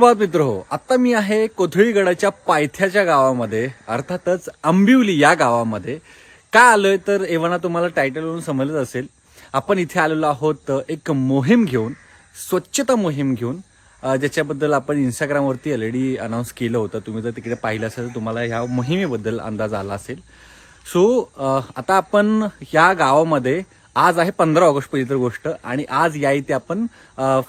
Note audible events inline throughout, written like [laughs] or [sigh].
सुप्रभात मित्र हो आता मी आहे कोथळीगडाच्या पायथ्याच्या गावामध्ये अर्थातच आंबिवली या गावामध्ये. का आलोय तर एव्हाना तुम्हाला टायटलवरून समजलंच असेल. आपण इथे आलेलो आहोत एक मोहीम घेऊन स्वच्छता मोहीम घेऊन. ज्याच्याबद्दल आपण इंस्टाग्रामवरती ऑलरेडी अनाऊन्स केलं होतं. तुम्ही जर तिकडे पाहिलं असेल तर तुम्हाला ह्या मोहिमेबद्दल अंदाज आला असेल. सो आता आपण या गावामध्ये आज आहे पंधरा ऑगस्ट पहिली तर गोष्ट आणि आज या इथे आपण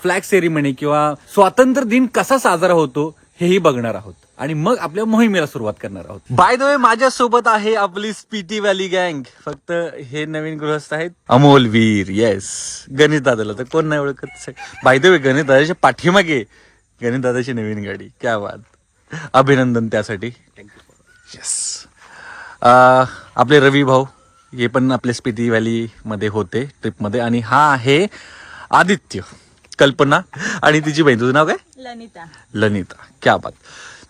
फ्लॅग सेरिमनी किंवा स्वातंत्र्य दिन कसा साजरा होतो हेही बघणार आहोत. आणि मग आपल्या मोहिमेला सुरुवात करणार आहोत. बाय द वे माझ्या सोबत आहे आपली स्पीटी व्हॅली गँग फक्त हे नवीन गृहस्थ आहेत. अमोल वीर येस गणेश दादाला तर कोण नाही ओळखत. बाय द वे गणेश दादाच्या पाठीमागे गणेश दादाची नवीन गाडी. क्या बात. अभिनंदन त्यासाठी. येस आपले रवी भाऊ. हे पण आपल्या स्पिती व्हॅलीमध्ये होते ट्रिपमध्ये. आणि हा आहे आदित्य कल्पना. आणि तिची बहीण तुझं नाव काय? लनिता लनिता क्या बात.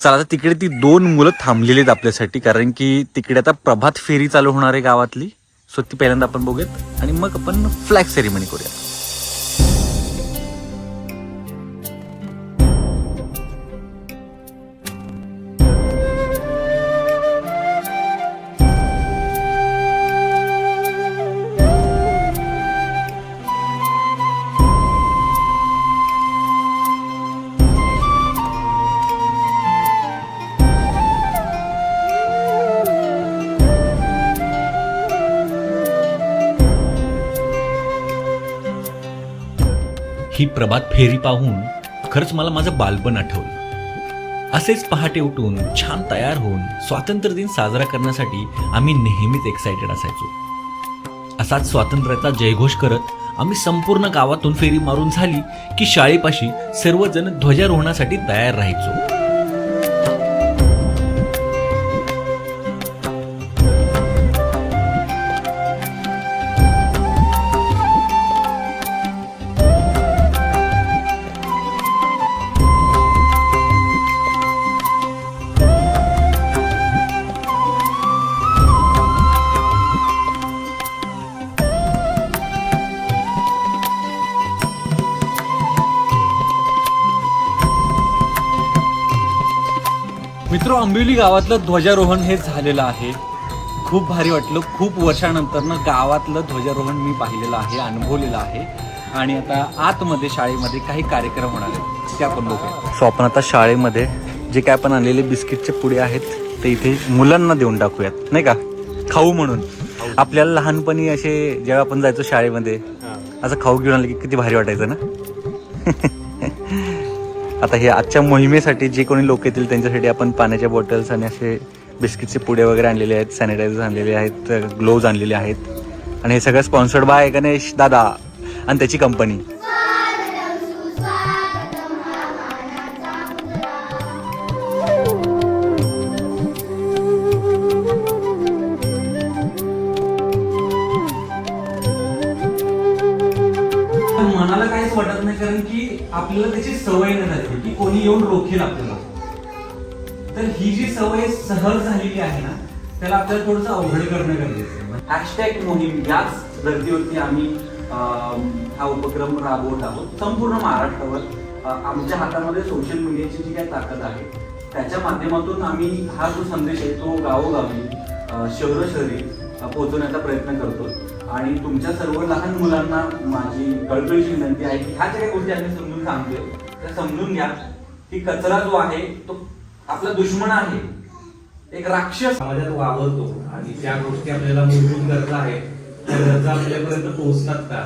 चला आता तिकडे ती दोन मुलं थांबलेली आहेत आपल्यासाठी कारण की तिकडे आता प्रभात फेरी चालू होणार आहे गावातली. सो ती पहिल्यांदा आपण बघूयात. आणि मग आपण फ्लॅग सेरिमनी करूया ही प्रभात फेरी पाहून खरंच मला माझं बालपण आठवलं. असेच पहाटे उठून छान तयार होऊन स्वातंत्र्य दिन साजरा करण्यासाठी आम्ही नेहमीच एक्सायटेड असायचो. असाच स्वातंत्र्याचा जयघोष करत आम्ही संपूर्ण गावातून फेरी मारून झाली की शाळेपाशी सर्वजण ध्वजारोहणासाठी तयार राहायचो. मित्र आंबिवली गावातलं ध्वजारोहण हे झालेलं आहे. खूप भारी वाटलं. खूप वर्षानंतरनं गावातलं ध्वजारोहण मी पाहिलेलं आहे अनुभवलेलं आहे. आणि आता आतमध्ये शाळेमध्ये काही कार्यक्रम होणार आहेत. ते आपण बघूया. सो आपण आता शाळेमध्ये जे काय आपण आणलेले बिस्किटचे पुढे आहेत ते इथे मुलांना देऊन टाकूयात. नाही का? खाऊ म्हणून. आपल्याला लहानपणी असे जेव्हा आपण जायचो शाळेमध्ये असं खाऊ घेऊन आलं की किती भारी वाटायचं ना? [laughs] आता हे आजच्या मोहिमेसाठी जे कोणी लोक येतील त्यांच्यासाठी आपण पाण्याच्या बॉटल्स आणि असे बिस्किटचे पुडे वगैरे आणलेले आहेत सॅनिटायझर आणलेले आहेत ग्लोव्ज आणलेले आहेत. आणि हे सगळं स्पॉन्सर्ड बाय गणेश दादा आणि त्याची कंपनी आपल्याला त्याची सवय न जाते की कोणी येऊन रोखेल आपल्याला. तर ही जी सवय सहज झालेली आहे ना त्याला आपल्याला थोडंसं अवघड करणं गरजेचं आहे. हॅशटॅग मोहीम याच धर्तीवरती आम्ही अं, हा उपक्रम राबवत आहोत. संपूर्ण महाराष्ट्रावर आमच्या हातामध्ये सोशल मीडियाची जी काही ताकद आहे त्याच्या माध्यमातून आम्ही हा जो संदेश आहे तो गावोगावी अं, शहरोशहरी पोहोचवण्याचा प्रयत्न करतो आणि तुमच्या सर्व लहान मुलांना माझी कळकळीची विनंती आहे की ह्या ज्या काही गोष्टी आम्ही समजून सांगतोय. त्या समजून घ्या की कचरा जो आहे तो आपला दुश्मन आहे. एक राक्षस समाजात वावरतो आणि त्या गोष्टी आपल्याला मूलभूत गरजा आहेत त्या गरजा आपल्यापर्यंत पोहोचतात का?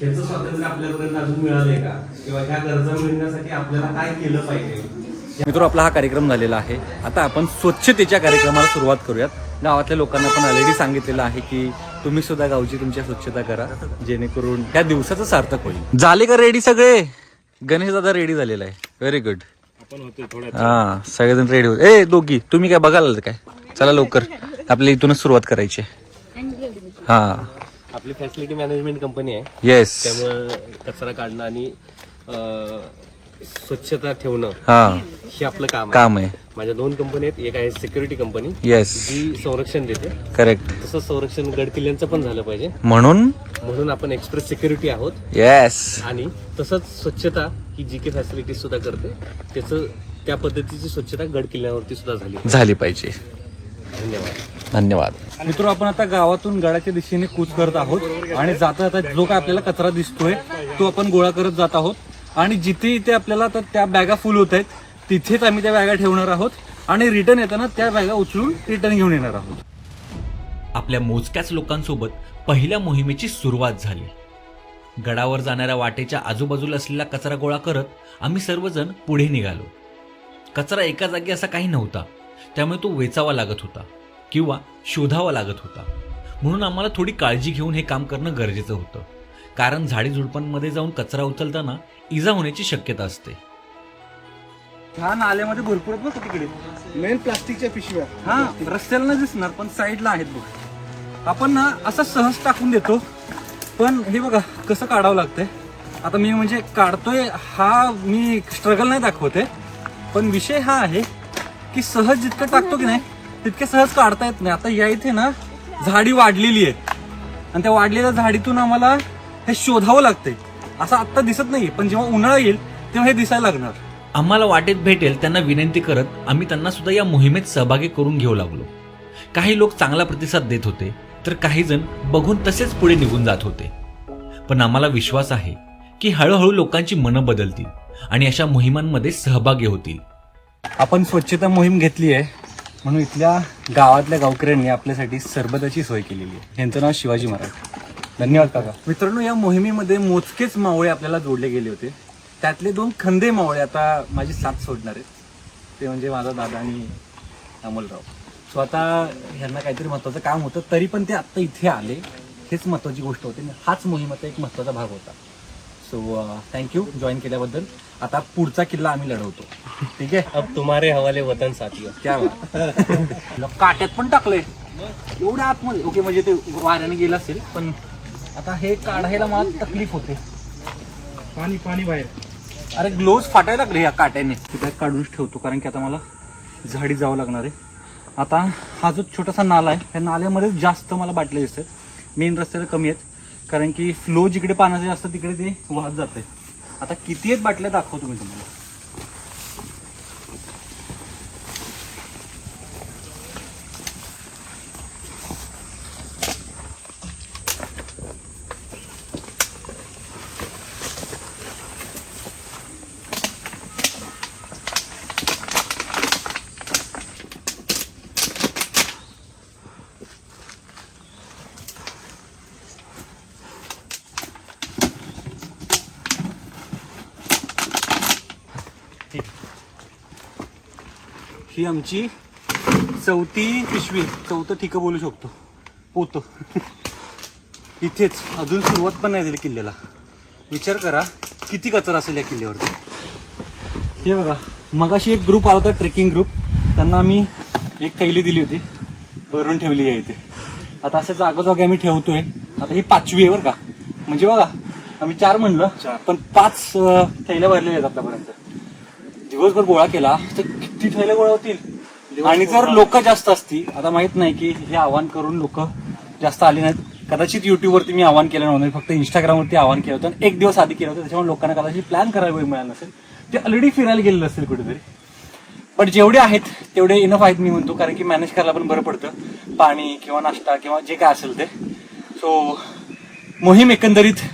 ह्याचं स्वातंत्र्य आपल्यापर्यंत अजून मिळालंय का? किंवा ह्या गरजा मिळण्यासाठी आपल्याला काय केलं पाहिजे? मित्र आपला हा कार्यक्रम झालेला आहे. आता आपण स्वच्छतेच्या कार्यक्रमाला सुरुवात करूयात. गावातल्या लोकांना पण ऑलरेडी सांगितलेलं आहे की तुम्ही सुद्धा गावची तुमच्या स्वच्छता करा जेणेकरून त्या दिवसाचं सार्थक होईल. झाले का रेडी सगळे? गणेश दादा रेडी झालेला आहे. व्हेरी गुड हा सगळेजण रेडी होते ए दोघी तुम्ही काय आलात काय? चला लवकर. आपल्या इथूनच सुरुवात करायची आहे. हा. आपली फॅसिलिटी मॅनेजमेंट कंपनी आहे. येस त्यामुळे कचरा काढणं आणि स्वच्छता ठेवणं हा. हे आपलं काम आहे. काम आहे. माझ्या दोन कंपनी आहेत. एक आहे सिक्युरिटी कंपनी येस जी संरक्षण देते. करेक्ट तसंच संरक्षण गड किल्ल्यांचं पण झालं पाहिजे. म्हणून? म्हणून आपण एक्सप्रेस सिक्युरिटी आहोत. येस आणि तसंच स्वच्छता ही जी काही फॅसिलिटीज सुद्धा करते. त्याचं त्या पद्धतीची स्वच्छता गड किल्ल्यावरती सुद्धा झाली झाली पाहिजे. धन्यवाद. धन्यवाद. मित्र आपण आता गावातून गडाच्या दिशेने कूच करत आहोत आणि जाता जाता जो काय आपल्याला कचरा दिसतोय तो आपण गोळा करत जात आहोत. आणि जिथे इथे आपल्याला तर त्या बॅगा फुल होत आहेत तिथेच आम्ही त्या बॅगा ठेवणार आहोत आणि रिटर्न येताना त्या बॅगा उचलून रिटर्न घेऊन येणार आहोत. आपल्या मोजक्याच लोकांसोबत पहिल्या मोहिमेची सुरुवात झाली. गडावर जाणाऱ्या वाटेच्या आजूबाजूला असलेला कचरा गोळा करत आम्ही सर्वजण पुढे निघालो. कचरा एका जागी असा काही नव्हता त्यामुळे तो वेचावा लागत होता किंवा शोधावा लागत होता. म्हणून आम्हाला थोडी काळजी घेऊन हे काम करणं गरजेचं होतं. कारण झाडी झुडपांमध्ये जाऊन कचरा उचलताना इजा होण्याची शक्यता असते. ह्या नाल्यामध्ये भरपूर आहेत बघ तिकडे मेन प्लास्टिकच्या पिशव्या. हा रस्त्याला नाही दिसणार पण साईडला आहेत बघ. आपण ना असं सहज टाकून देतो. पण हे बघा कसं काढावं लागतंय? आता मी म्हणजे काढतोय हा मी स्ट्रगल नाही दाखवते. पण विषय हा आहे की सहज जितकं टाकतो की नाही तितके सहज काढता येत नाही. आता या इथे ना झाडी वाढलेली आहे. आणि त्या वाढलेल्या झाडीतून आम्हाला हे शोधावं लागतंय. असं आत्ता दिसत नाही पण जेव्हा उन्हाळा येईल तेव्हा हे दिसायला लागणार. आम्हाला वाटेत भेटेल त्यांना विनंती करत आम्ही त्यांना सुद्धा या मोहिमेत सहभागी करून घेऊ लागलो. काही लोक चांगला प्रतिसाद देत होते तर काही जण बघून तसेच पुढे निघून जात होते. पण आम्हाला विश्वास आहे की हळूहळू लोकांची मनं बदलतील आणि अशा मोहिमांमध्ये सहभागी होतील. आपण स्वच्छता मोहीम घेतली आहे म्हणून इथल्या गावातल्या गावकऱ्यांनी आपल्यासाठी सरबताची सोय केलेली आहे. यांचं नाव शिवाजी महाराज. धन्यवाद काका. मित्रांनो या मोहिमेमध्ये मोजकेच मावळे आपल्याला जोडले गेले होते. त्यातले दोन खंदे मावळे आता माझी साथ सोडणार आहेत. ते म्हणजे माझा दादा आणि अमोलराव. सो आता ह्यांना काहीतरी महत्त्वाचं काम होतं तरी पण ते आत्ता इथे आले. हेच महत्त्वाची गोष्ट होती आणि हाच मोहिमेचा एक महत्त्वाचा भाग होता. सो थँक्यू जॉईन केल्याबद्दल. आता पुढचा किल्ला आम्ही लढवतो. ठीक आहे? अब तुम्हारे हवाले वतन साथियों. क्या बात. [laughs] काट्यात पण टाकलंय. एवढ्या आतमध्ये. ओके म्हणजे ते वाऱ्याने गेलं असेल पण आता हे काढायला मला तकलीफ होते. पाणी पाणी बाहेर. अरे ग्लोव्ज फाटायला लागले या काट्याने. ते बॅग काढूनच ठेवतो कारण की आता मला झाडी जावं लागणार आहे. आता हा जो छोटासा नाला आहे त्या नाल्यामध्ये जास्त मला बाटल्या दिसतात. मेन रस्त्याला कमी आहेत. कारण की फ्लो जिकडे पाण्याचे जास्त तिकडे ते वाहत जाते आता किती आहेत बाटल्या दाखवतो मी तुम्हाला. ही आमची चौथी पिशवी. चौथं ठिकं बोलू शकतो. पोत. [laughs] इथेच. अजून सुरुवात पण नाही झाली किल्ल्याला. विचार करा किती कचरा असेल या किल्ल्यावरती? हे बघा. मगाशी एक ग्रुप आला होता ट्रेकिंग ग्रुप त्यांना आम्ही एक कैली दिली होती. भरून ठेवली आहे इथे. आता अशा जागोजागी आम्ही ठेवतोय. आता ही पाचवी आहे बरं का. म्हणजे बघा आम्ही चार म्हणलं पण पाच थैल्या भरलेल्या आहेत आतापर्यंत. दिवसभर गोळा केला. तर ती थैल्या गोळा होतील आणि जर लोक जास्त असतील आता माहीत नाही की हे आव्हान करून लोक जास्त आली नाहीत. कदाचित युट्यूबवरती मी आव्हान केलं नव्हतं फक्त इंस्टाग्रामवरती आव्हान केलं होतं एक दिवस आधी केलं होतं त्याच्यामुळे लोकांना कदाचित प्लॅन करायला वेळ मिळाला नसेल. ते ऑलरेडी फिरायला गेलेलं असेल कुठेतरी. पण जेवढे आहेत तेवढे इनफ आहेत मी म्हणतो कारण की मॅनेज करायला पण बरं पडतं. पाणी किंवा नाश्ता किंवा जे काय असेल ते. सो मोहीम एकंदरीत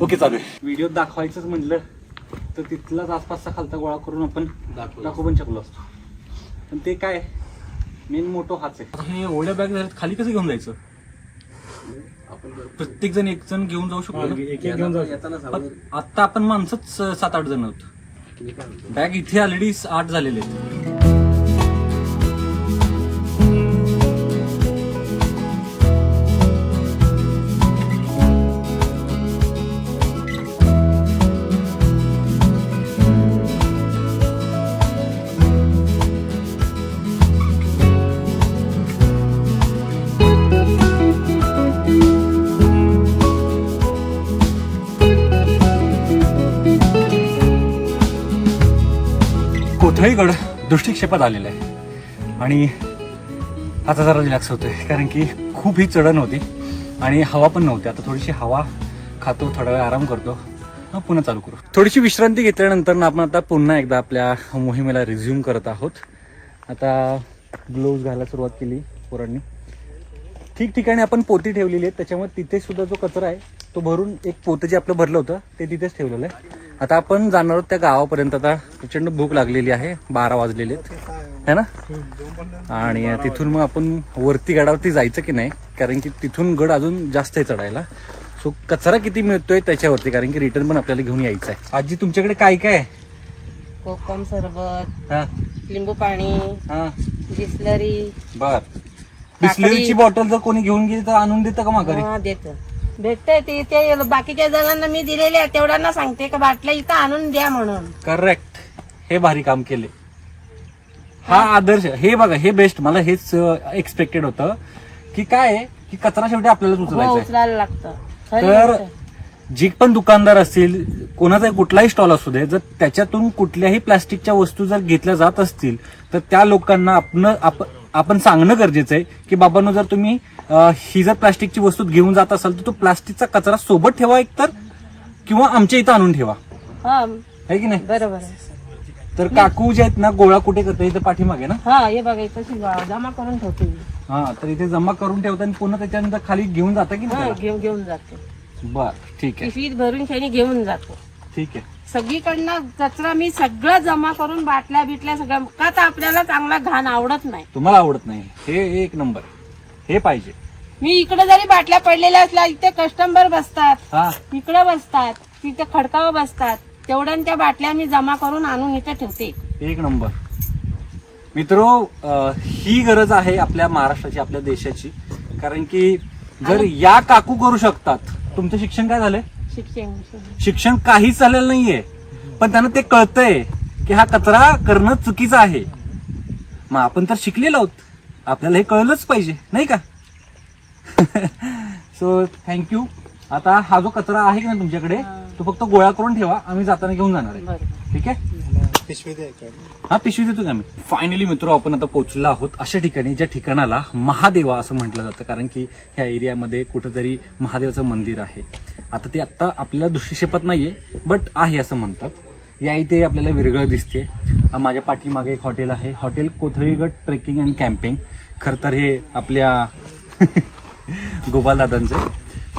ओके चालू आहे. व्हिडिओ दाखवायचंच म्हटलं तर तिथलाच आसपासचा खालचा गोळा करून आपण दाखवू पण शकलो असतो. पण ते काय? मेन मोठो हाच आहे. हे एवढ्या बॅग झाल्यात खाली कसं घेऊन जायचं? प्रत्येक जण एक जण घेऊन जाऊ शकतो. ना? पण आता आपण माणसंच सात आठ जण आहोत. बॅग इथे ऑलरेडी आठ झालेले आहेत. दृष्टिक्षेपात आलेलं आहे. आणि आता जरा रिलॅक्स होतोय कारण की खूप ही चढण होती आणि हवा पण नव्हती. आता थोडीशी हवा खातो थोडा वेळ आराम करतो. पुन्हा चालू करू. थोडीशी विश्रांती घेतल्यानंतर ना आपण आता पुन्हा एकदा आपल्या मोहिमेला रिझ्यूम करत आहोत. आता ग्लोव्ज घालायला सुरुवात केली पोरांनी. ठिकठिकाणी आपण पोती ठेवलेली आहेत त्याच्यामुळे तिथे सुद्धा जो कचरा आहे तो भरून एक पोतं जे आपलं भरलं होतं ते तिथेच ठेवलेलं आहे. आता आपण जाणार आहोत त्या गावापर्यंत. आता प्रचंड भूक लागलेली आहे बारा वाजलेले आहेत है ना? आणि तिथून मग आपण वरती गडावरती जायचं की नाही कारण की तिथून गड अजून जास्त आहे चढायला. सो कचरा किती मिळतोय त्याच्यावरती कारण की रिटर्न पण आपल्याला घेऊन यायचं आहे. आजी तुमच्याकडे काय काय आहे? कोकम सरबत हा. लिंबू पाणी हा. बिस्लरी बर. बिस्लरीची बॉटल जर कोणी घेऊन गेली तर आणून देतं का माघारी? देत. भेटते ते ते बाकीच्या जणांना मी दिलेले आहे तेवढ्यांना सांगते का बाटल्या इथं आणून द्या म्हणून. करेक्ट हे भारी काम केले. हा आदर्श हे बघा हे बेस्ट मला हेच एक्सपेक्टेड होतं. की काय आहे? की कचरा शेवटी आपल्यालाच हो उचलायचा आहे. उचलायला लागतं. खरी तर गोष्ट. जे पण दुकानदार असतील कोणाचा कुठलाही स्टॉल असू दे जर त्याच्यातून कुठल्याही प्लास्टिकच्या वस्तू जर घेतल्या जात असतील तर त्या लोकांना आपण आप- आपण सांगणं गरजेचं आहे की बाबांनो जर तुम्ही ही जर प्लास्टिकची वस्तू घेऊन जात असाल तर तो प्लास्टिकचा कचरा सोबत ठेवा एकतर किंवा आमच्या इथं आणून ठेवा. हा. आहे की नाही? बरोबर तर काकू जे आहेत ना गोळा कुठे करते इथं पाठीमागे ना? हा हे बघा इथं शिवा- जमा करून ठेवते. हा तर इथे जमा करून ठेवता आणि पुन्हा त्याच्यानंतर खाली घेऊन जाता की नाही घेऊन घेऊन जाते. बर ठीक आहे. पिशवीत भरून घेऊन जातो. ठीक आहे. सगळीकडनं कचरा मी सगळं जमा करून बाटल्या बिटल्या सगळं का तर आपल्याला चांगला घाण आवडत नाही. तुम्हाला आवडत नाही. हे एक नंबर हे पाहिजे. मी इकडे जरी बाटल्या पडलेल्या असल्या इथे कस्टमर बसतात. हा. इकडे बसतात. तिथे खडकावर बसतात. तेवढ्या त्या बाटल्या मी जमा करून आणून इथे ठेवते. एक नंबर. मित्रो अं, ही गरज आहे आपल्या महाराष्ट्राची आपल्या देशाची. कारण की जर या काकू करू शकतात तुमचं शिक्षण काय झालंय? शिक्षण. शिक्षण काहीच झालेलं नाहीये. पण त्यांना ते कळतंय की हा कचरा करणं चुकीचं आहे. मग आपण तर शिकलेलो आहोत. आपल्याला हे कळलंच पाहिजे नाही का? [laughs] सो थँक्यू आता हा जो कचरा आहे की नाही तुमच्याकडे तो फक्त गोळा करून ठेवा आम्ही जाताना घेऊन जाणार आहे. ठीक आहे? पिशवी. हा पिशवी देतो का मी फायनली मित्र आपण आता पोहोचलो आहोत अशा ठिकाणी ज्या ठिकाणाला महादेवा असं म्हटलं जातं. कारण की ह्या एरियामध्ये कुठंतरी महादेवाचं मंदिर आहे. आता ते आत्ता आपल्याला दृष्टिक्षेपात नाहीये बट आहे असं म्हणतात. या इथे आपल्याला विरगळ दिसते. माझ्या पाठीमागे एक हॉटेल आहे. Hotel Kothaligad trekking and camping. खरं तर हे आपल्या [laughs] गोपालदादांचं.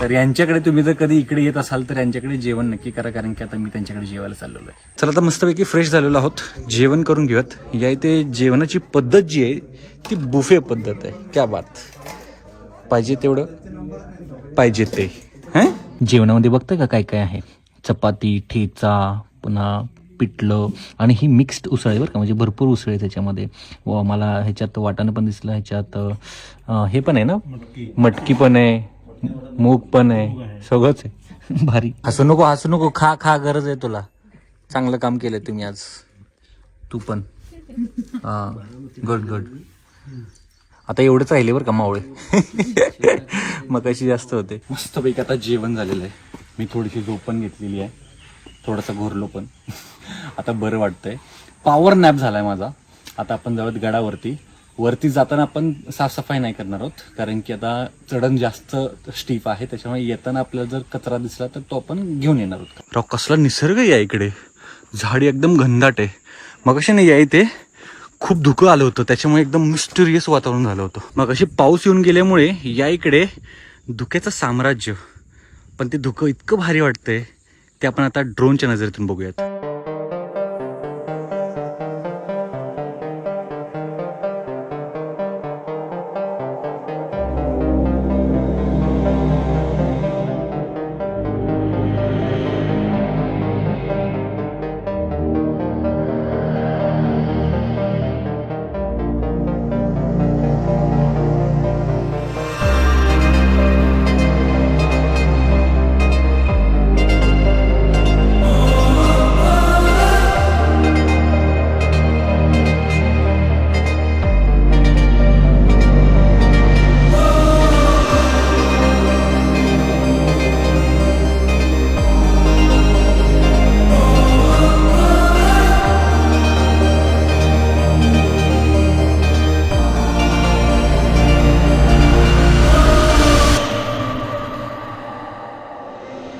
तर यांच्याकडे तुम्ही जर कधी इकडे येत असाल तर यांच्याकडे जेवण नक्की करा कारण की आता मी त्यांच्याकडे जेवायला चाललेलो आहे चला आता मस्तपैकी फ्रेश झालेलो आहोत. जेवण करून घेऊयात. या इथे जेवणाची पद्धत जी आहे ती बुफे पद्धत आहे. क्या बात. पाहिजे तेवढं? पाहिजे ते. जेवणामध्ये बघताय का काय काय आहे? चपाती ठेचा पुन्हा पिठलं आणि ही मिक्स्ड उसळ आहे बरं का म्हणजे भरपूर उसळ आहे त्याच्यामध्ये. व मला ह्याच्यात वाटाणं पण दिसलं ह्याच्यात हे पण आहे ना? मटकी. पण आहे मूग पण आहे सगळंच आहे. [laughs] भारी. हसू नको हसू नको खा खा गरज आहे तुला. चांगलं काम केलंय तुम्ही आज. तू पण. हा गुड गुड आता एवढंच राहिले बरं का मावळे? [laughs] मग कशी जास्त होते. मस्तपैकी आता जेवण झालेलं आहे. मी थोडीशी झोप पण घेतलेली आहे. थोडासा घोरलो पण. आता बरं वाटतंय. पॉवर नॅप झालाय माझा. आता आपण जाऊयात गडावरती. वरती जाताना आपण साफसफाई नाही करणार आहोत. कारण की आता चढण जास्त स्टीप आहे. त्याच्यामुळे येताना आपल्याला जर कचरा दिसला तर तो आपण घेऊन येणार आहोत. राव कसला निसर्ग या इकडे. झाडी एकदम घनदाट आहे. मग अशी नाही या इथे? खूप धुकं आलं होतं. त्याच्यामुळे एकदम मिस्टरियस वातावरण झालं होतं. मग अशी पाऊस येऊन गेल्यामुळे या इकडे धुक्याचं साम्राज्य. पण ते धुकं इतकं भारी वाटतंय ते आपण आता ड्रोनच्या नजरेतून बघूयात.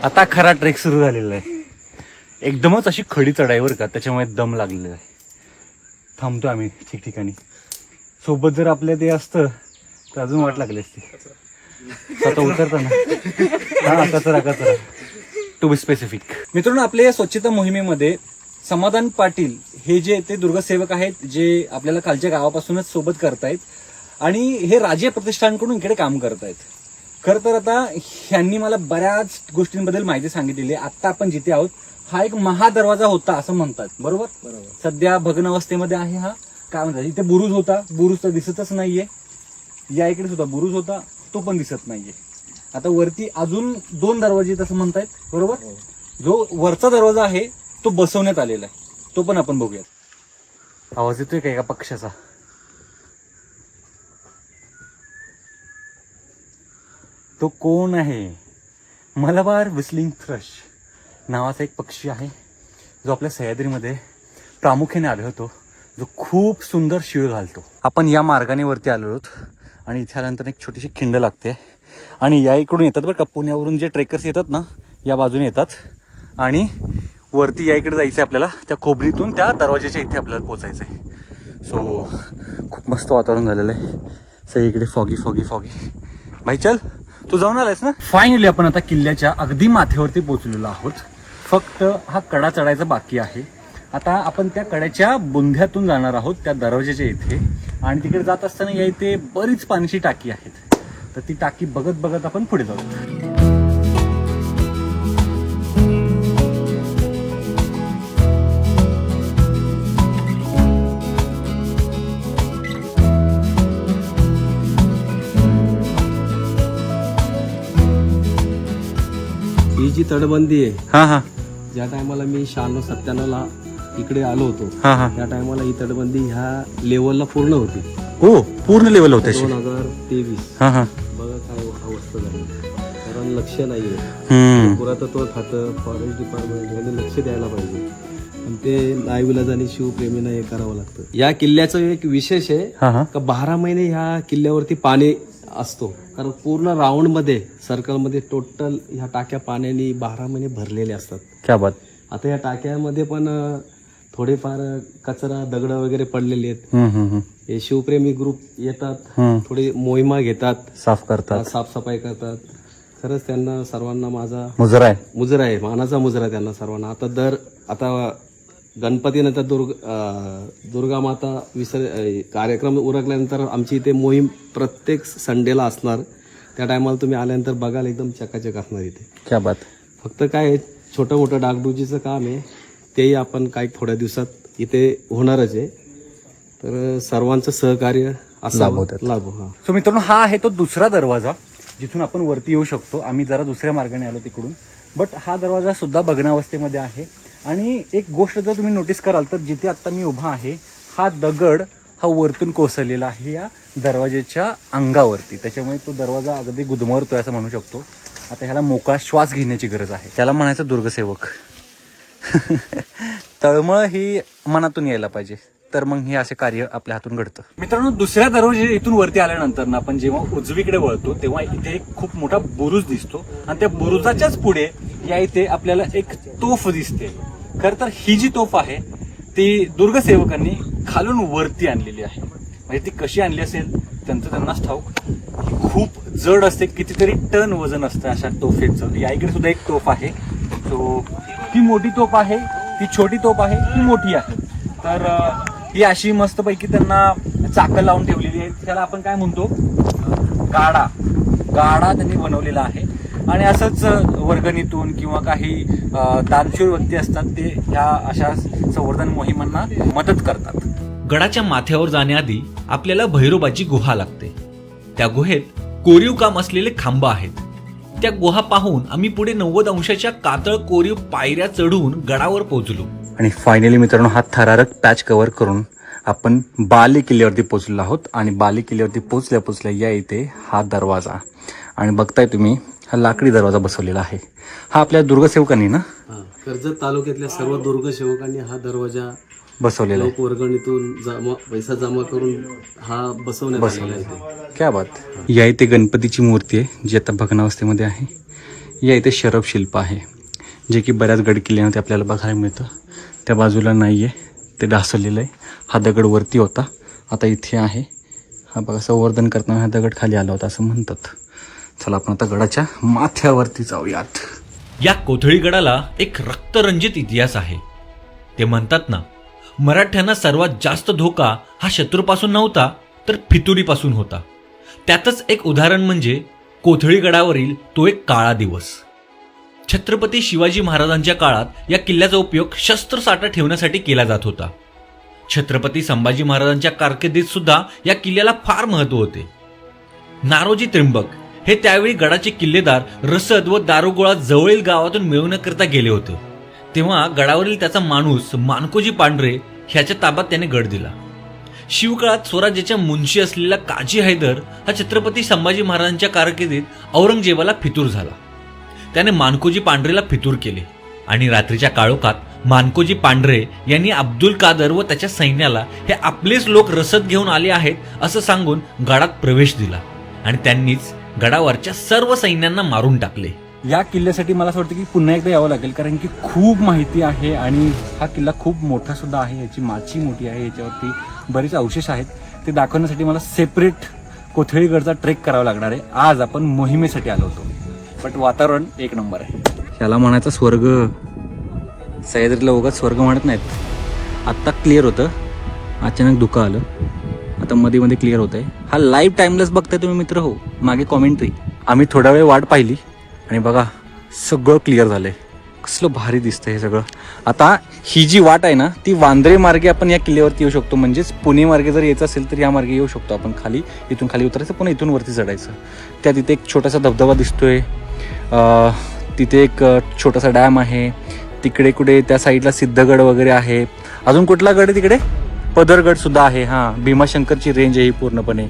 आता खरा ट्रेक सुरू झालेला आहे. एकदमच अशी खडी चढाईवर का त्याच्यामुळे दम लागलेला आहे. थांबतो आम्ही ठिकठिकाणी. सोबत जर आपल्या ते असतं तर अजून वाट लागली असती. स्वतः उतरताना हा कचरा कचरा टू बी स्पेसिफिक मित्रांनो आपल्या या स्वच्छता मोहिमेमध्ये समाधान पाटील हे जे ते दुर्गसेवक आहेत जे आपल्याला खालच्या गावापासूनच सोबत करतायत आणि हे राजे प्रतिष्ठानकडून इकडे काम करतायत. खरं तर आता ह्यांनी मला बऱ्याच गोष्टींबद्दल माहिती सांगितलेली आहे. आत्ता आपण जिथे आहोत हा एक महादरवाजा होता असं म्हणतात. बरोबर? बरोबर. सध्या भग्न अवस्थेमध्ये आहे हा. काय म्हणतात? इथे बुरुज होता. बुरुज तर दिसतच नाहीये. या इकडे सुद्धा बुरुज होता. तो पण दिसत नाहीये. आता वरती अजून दोन दरवाजे असं म्हणतायत. बरोबर? जो वरचा दरवाजा आहे तो बसवण्यात आलेला आहे. तो पण आपण बघूयात. आवाज येतोय का एका पक्षाचा? तो कोण आहे? मलबार विस्लिंग थ्रश नावाचा एक पक्षी आहे जो आपल्या सह्याद्रीमध्ये प्रामुख्याने आढळतो जो खूप सुंदर शिळ घालतो. आपण या मार्गाने वरती आलो आहोत आणि इथे आल्यानंतर एक छोटीशी खिंड लागते. आणि या इकडून येतात बरं का पुण्यावरून जे ट्रेकर्स येतात ना या बाजूने येतात. आणि वरती या इकडे जायचं आहे आपल्याला त्या खोबरीतून त्या दरवाजाच्या इथे आपल्याला पोचायचं आहे सो खूप मस्त वातावरण झालेलं आहे. सगळीकडे फॉगी फॉगी फॉगी भाई चल. तू जाऊन आलायस ना? फायनली आपण आता किल्ल्याच्या अगदी माथ्यावरती पोहोचलेलो आहोत. फक्त हा कडा चढायचा बाकी आहे. आता आपण त्या कड्याच्या बुंध्यातून जाणार आहोत त्या दरवाजाच्या इथे. आणि तिकडे जात असताना या इथे बरीच पाण्याची टाकी आहेत. तर ती टाकी बघत बघत आपण पुढे जाऊ. जी तटबंदी आहे हा हा. ज्या टायमाला मी शहाण्णव सत्त्याण्णवला इकडे आलो होतो हा हा. त्या टायमाला ही तटबंदी ह्या लेवलला पूर्ण होती. हो पूर्ण लेवल होते दोन हजार तेवीस. हा हा. बघा काय अवस्था झाली. कारण लक्ष नाहीये. हम्म. पुरातत्व खातं फॉरेस्ट डिपार्टमेंट यांनी लक्ष द्यायला पाहिजे. पण ते आणि शिवप्रेमीनं हे करावं लागतं. या किल्ल्याचं एक विशेष आहे हा हा. का बारा महिने ह्या किल्ल्यावरती पाणी असतो. कारण पूर्ण राऊंडमध्ये सर्कलमध्ये टोटल ह्या टाक्या पाण्याने बारा महिने भरलेले असतात. क्या बात. आता या टाक्यामध्ये पण अं, थोडेफार कचरा दगड वगैरे पडलेले आहेत. हम्म हम्म हम्म. हे शिवप्रेमी ग्रुप येतात हम्म. थोडी मोहिमा घेतात. साफ करतात. साफसफाई करतात. खरंच त्यांना सर्वांना माझा मुजरा आहे. मुजरा आहे मानाचा मुजरा आहे त्यांना सर्वांना. आता दर आता गणपतीनंतर दुर्ग दुर्गा माता विसर कार्यक्रम उरकल्यानंतर आमची इथे मोहीम प्रत्येक संडेला असणार. त्या टायमाला तुम्ही आल्यानंतर बघाल एकदम चकाचक असणार इथे. क्या बात. फक्त काय आहे, छोटं मोठं डागडुजीचं काम आहे. तेही आपण काही थोड्या दिवसात इथे होणारच आहे. तर सर्वांचं सहकार्य असावं. लाभवतात. लाभो हा. सो मित्रांनो हा आहे तो दुसरा दरवाजा जिथून आपण वरती येऊ शकतो. आम्ही जरा दुसऱ्या मार्गाने आलो तिकडून. बट हा दरवाजा सुद्धा भग्नावस्थेमध्ये आहे. आणि एक गोष्ट जर तुम्ही नोटीस कराल तर जिथे आत्ता मी उभा आहे हा दगड हा वरतून कोसळलेला आहे या दरवाजेच्या अंगावरती. त्याच्यामुळे तो दरवाजा अगदी गुदमरतोय असं म्हणू शकतो. आता ह्याला मोकळा श्वास घेण्याची गरज आहे. त्याला म्हणायचं दुर्गसेवक. [laughs] तळमळ ही मनातून यायला पाहिजे. तर मग हे असे कार्य आपल्या हातून घडतं. मित्रांनो दुसऱ्या दरवाजे इथून वरती आल्यानंतर ना आपण जेव्हा उजवीकडे वळतो तेव्हा इथे एक खूप मोठा बुरुज दिसतो. आणि त्या बुरुजाच्याच पुढे या इथे आपल्याला एक तोफ दिसते. खर तर ही जी तोफ आहे ती दुर्गसेवकांनी खालून वरती आणलेली आहे. म्हणजे ती कशी आणली असेल त्यांचं त्यांनाच ठाऊक. खूप जड असते कितीतरी टन वजन असतं अशा तोफेचं. या इकडे सुद्धा एक तोफ आहे. तो ती मोठी तोफ आहे ती छोटी तोफ आहे ती मोठी आहे. तर ही अशी मस्तपैकी त्यांना चाकं लावून ठेवलेली आहे त्याला आपण काय म्हणतो? गाडा. गाडा त्यांनी बनवलेला आहे. आणि असंच वर्गणीतून किंवा काही दानशूर व्यक्ती असतात ते ह्या अशा संवर्धन मोहिमांना मदत करतात. गडाच्या माथ्यावर जाण्याआधी आपल्याला भैरोबाची गुहा लागते. त्या गुहेत कोरीव काम असलेले खांब आहेत. त्या गुहा पाहून आम्ही पुढे नव्वद अंशाच्या कातळ कोरीव पायऱ्या चढून गडावर पोहोचलो. आणि फायनली मित्रांनो हा थरारक पॅच कव्हर करून आपण बाले किल्ल्यावरती पोहोचलो आहोत. आणि बाले किल्ल्यावरती पोहोचल्या पोहोचल्या या इथे हा दरवाजा. आणि बघताय तुम्ही हा लाकडी दरवाजा बसवलेला आहे. हा आपल्या दुर्गसेवकांनी ना हा कर्जत तालुक्यातल्या सर्व दुर्ग सेवकांनी हा दरवाजा बसवलेला आहे. वर्गणीतून जमा पैसा जमा करून हा बसवण्यात आलेला आहे. इथे. क्या बात. या इथे गणपतीची मूर्ती आहे जी आता भग्नावस्थेमध्ये आहे. या इथे शरभ शिल्प आहे जे की बऱ्याच गड किल्ल्यामध्ये आपल्याला बघायला मिळतं. त्या बाजूला नाही आहे ते ढासळलेलं आहे. हा दगड वरती होता आता इथे आहे. हा बघा संवर्धन करताना हा दगड खाली आला होता असं म्हणतात. चला आपण आता गडाच्या माथ्यावरती जाऊयात. या कोथळी गडाला एक रक्तरंजित इतिहास आहे. ते म्हणतात ना मराठ्यांना सर्वात जास्त धोका हा शत्रूपासून नव्हता तर फितुरीपासून होता. त्यातच एक उदाहरण म्हणजे कोथळी गडावरील तो एक काळा दिवस. छत्रपती शिवाजी महाराजांच्या काळात या किल्ल्याचा उपयोग शस्त्रसाठा ठेवण्यासाठी केला जात होता. छत्रपती संभाजी महाराजांच्या कारकिर्दीत सुद्धा या किल्ल्याला फार महत्त्व होते. नारोजी त्रिंबक हे त्यावेळी गडाचे किल्लेदार रसद व दारुगोळा जवळील गावातून मिळवण्याकरिता गेले होते. तेव्हा गडावरील त्याचा माणूस मानकोजी पांढरे ह्याच्या ताब्यात त्याने गड दिला. शिवकाळात स्वराज्याच्या मुंशी असलेला काजी हैदर हा छत्रपती संभाजी महाराजांच्या कारकिर्दीत औरंगजेबाला फितूर झाला. त्याने मानकोजी पांढरेला फितूर केले आणि रात्रीच्या काळोखात मानकोजी पांढरे यांनी अब्दुल कादर व त्याच्या सैन्याला हे आपलेच लोक रसद घेऊन आले आहेत असं सांगून गडात प्रवेश दिला आणि त्यांनीच गडावरच्या सर्व सैन्यांना मारून टाकले. या किल्ल्यासाठी मला असं वाटतं की पुन्हा एकदा यावं लागेल कारण की खूप माहिती आहे आणि हा किल्ला खूप मोठा सुद्धा आहे याची माची मोठी आहे याच्यावरती बरेच अवशेष आहेत. ते दाखवण्यासाठी मला सेपरेट कोथळीगडचा ट्रेक करावा लागणार आहे. आज आपण मोहिमेसाठी आलो होतो. बट वातावरण एक नंबर आहे. याला म्हणायचा स्वर्ग. सह्याद्रीला उगाच स्वर्ग म्हणत नाहीत. आत्ता क्लिअर होतं. अचानक धुकं आलं. आता मध्ये मध्ये क्लिअर होत आहे हा लाईव्ह टाईमलेस बघताय तुम्ही मित्र हो. मागे कॉमेंट्री आम्ही थोडा वेळ वाट पाहिली आणि बघा सगळं क्लिअर झालंय. कसलं भारी दिसतंय हे सगळं. आता ही जी वाट आहे ना ती वांद्रे मार्गे आपण या किल्ल्यावरती येऊ शकतो. म्हणजेच पुणे मार्गे जर यायचं असेल तर या मार्गे येऊ शकतो आपण खाली. इथून खाली उतरायचं पुन्हा इथून वरती चढायचं. त्या तिथे एक छोटासा धबधबा दिसतोय. तिथे एक छोटासा डॅम आहे. तिकडे कुठे त्या साईडला सिद्धगड वगैरे आहे. अजून कुठला गड आहे तिकडे? पदरगड सुद्धा आहे हां. भीमाशंकरची रेंज आहे ही पूर्णपणे.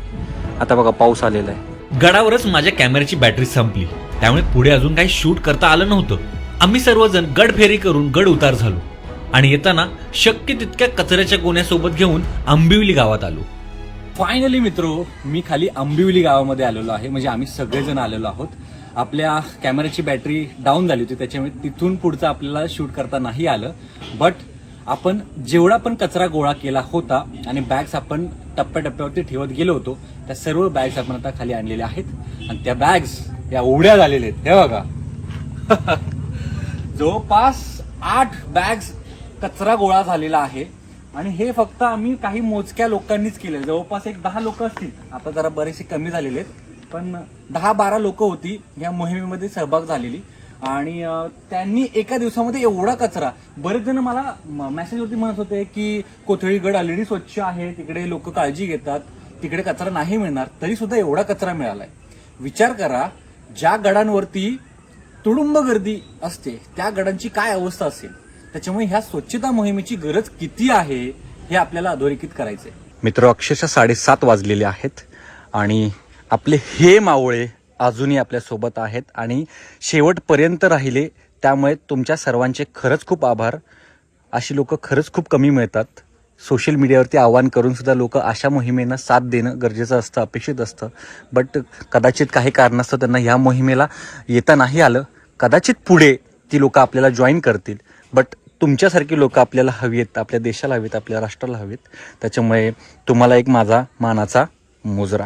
आता बघा पाऊस आलेला आहे. गडावरच माझ्या कॅमेऱ्याची बॅटरी संपली. त्यामुळे पुढे अजून काही शूट करता आलं नव्हतं. आम्ही सर्वजण गड फेरी करून गड उतार झालो. आणि येताना शक्य तितक्या कचऱ्याच्या गोण्यासोबत घेऊन आंबिवली गावात आलो. फायनली मित्रो मी खाली आंबिवली गावामध्ये आलेलो आहे. म्हणजे आम्ही सगळेजण आलेलो आहोत. आपल्या कॅमेऱ्याची बॅटरी डाऊन झाली होती त्याच्यामुळे तिथून पुढचं आपल्याला शूट करता नाही आलं. बट आपण जेवढा पण कचरा गोळा केला होता आणि बॅग्स आपण टप्प्याटप्प्यावरती ठेवत गेलो होतो त्या सर्व बॅग्स आपण आता खाली आणलेल्या आहेत. आणि त्या बॅग्स या ओढ्या झालेल्या आहेत. हे बघा. [laughs] जवळपास आठ बॅग्स कचरा गोळा झालेला आहे. आणि हे फक्त आम्ही काही मोजक्या लोकांनीच केले जवळपास एक दहा लोक असतील. आता जरा बरेचसे कमी झालेले आहेत. पण दहा बारा लोक होती. या मोहिमेमध्ये सहभाग झालेली. आणि त्यांनी एका दिवसामध्ये एवढा कचरा. बरेच जण मला मेसेजवरती म्हणत होते की कोथळीगड ऑलरेडी स्वच्छ आहे तिकडे लोक काळजी घेतात तिकडे कचरा नाही मिळणार तरी सुद्धा एवढा कचरा मिळालाय. विचार करा ज्या गडांवरती तुडुंब गर्दी असते त्या गडांची काय अवस्था असेल? त्याच्यामुळे ह्या स्वच्छता मोहिमेची गरज किती आहे हे आपल्याला अधोरेखित करायचंय. मित्र अक्षरशः साडेसात वाजलेले आहेत आणि आपले हे मावळे अजूनही आपल्यासोबत आहेत आणि शेवटपर्यंत राहिले त्यामुळे तुमच्या सर्वांचे खरंच खूप आभार. अशी लोकं खरंच खूप कमी मिळतात. सोशल मीडियावरती आवाहन करूनसुद्धा लोक अशा मोहिमेनं साथ देणं गरजेचं असतं अपेक्षित असतं. बट कदाचित काही कारणास्तव त्यांना ह्या मोहिमेला येता नाही आलं. कदाचित पुढे ती लोकं आपल्याला जॉईन करतील. बट तुमच्यासारखी लोकं आपल्याला हवी आहेत आपल्या देशाला हवीत आपल्या राष्ट्राला हवीत त्याच्यामुळे तुम्हाला एक माझा मानाचा मुजरा.